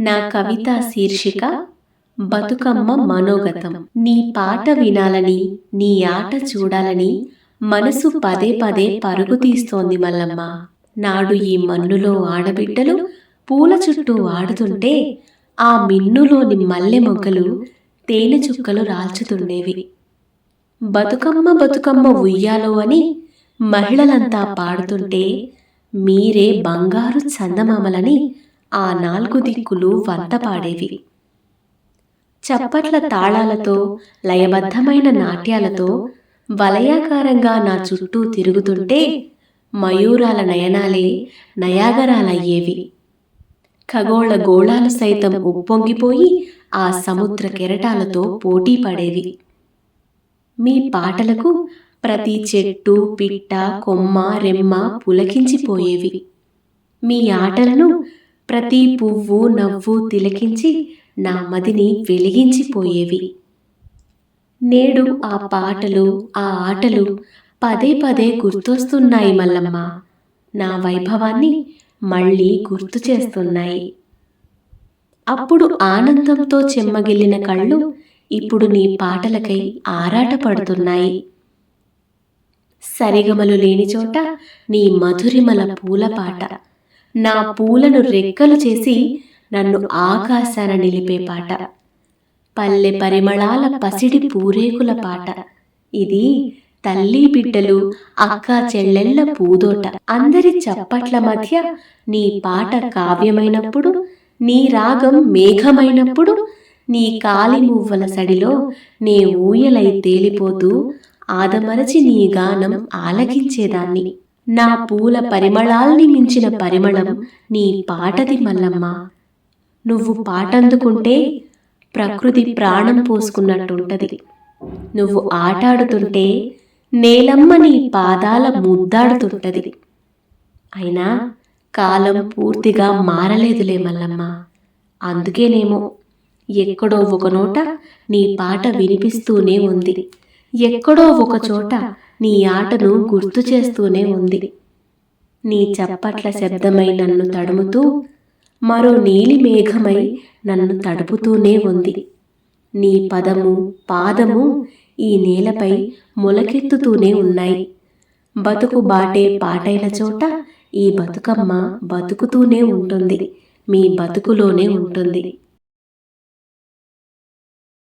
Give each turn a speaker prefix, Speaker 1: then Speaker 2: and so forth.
Speaker 1: నా కవిత శీర్షిక బతుకమ్మ మనోగతం. నీ పాట వినాలని నీ ఆట చూడాలని మనసు పదే పదే పరుగు తీస్తోంది మల్లమ్మ. నాడు ఈ మన్నులో ఆడబిడ్డలు పూల చుట్టూ ఆడుతుంటే ఆ మిన్నులోని మల్లె మొగ్గలు తేనె చుక్కలు రాల్చుతుండేవి. బతుకమ్మ బతుకమ్మ ఉయ్యాలో అని మహిళలంతా పాడుతుంటే మీరే బంగారు చందమామలని ఆ నాలుగు దిక్కులు వంతపాడేవి చప్పట్ల తాళాలతో లయబద్ధమైన నాట్యాలతో వలయాకారంగా నా చుట్టూ తిరుగుతుంటే మయూరాల నయనాలే నయాగరాలయ్యేవి. ఖగోళ గోళాలు సైతం ఉప్పొంగిపోయి ఆ సముద్ర కెరటాలతో పోటీ పడేవి. మీ పాటలకు ప్రతి చెట్టు పిట్ట కొమ్మ రెమ్మ పులకించిపోయేవి. మీ ఆటలను ప్రతి పువ్వు నవ్వు తిలకించి నా మదిని వెలిగించిపోయేవి. నేడు ఆ పాటలు ఆ ఆటలు పదే పదే గుర్తొస్తున్నాయి మల్లమ్మ. నా వైభవాన్ని మళ్ళీ గుర్తు చేస్తున్నాయి. అప్పుడు ఆనందంతో చెమ్మగిల్లిన కళ్ళు ఇప్పుడు నీ పాటలకై ఆరాటపడుతున్నాయి సరిగమలు లేని చోట నీ మధురిమల పూల పాట. నా పూలను రెక్కలు చేసి నన్ను ఆకాశాన నిలిపే పాట. పల్లె పరిమళాల పసిడి పూరేకుల పాట. ఇది తల్లి బిడ్డలు అక్క చెల్లెళ్ళ పూదోట. అందరి చప్పట్ల మధ్య నీ పాట కావ్యమైనప్పుడు నీ రాగం మేఘమైనప్పుడు నీ కాలి మువ్వల సడిలో నే ఊయలై తేలిపోతూ ఆదమరచి నీ గానం ఆలకించేదాన్ని. నా పూల పరిమళాల్ని మించిన పరిమళం నీ పాటది మల్లమ్మ. నువ్వు పాటందుకుంటే ప్రకృతి ప్రాణం పోసుకున్నట్టుంటది. నువ్వు ఆటాడుతుంటే నేలమ్మ నీ పాదాల ముద్దాడుతుంటది. అయినా కాలం పూర్తిగా మారలేదులే మల్లమ్మ. అందుకేనేమో ఎక్కడో ఒక నోట నీ పాట వినిపిస్తూనే ఉంది. ఎక్కడో ఒక చోట నీ ఆటను గుర్తు చేస్తూనే ఉంది. నీ చప్పట్ల శబ్దమై నన్ను తడుముతూ మరో నీలి మేఘమై నన్ను తడుపుతూనే ఉంది. నీ పదము పాదము ఈ నేలపై మొలకెత్తుతూనే ఉన్నాయి. బతుకు బాటే పాటైన చోట ఈ బతుకమ్మ బతుకుతూనే ఉంటుంది. మీ బతుకులోనే ఉంటుంది.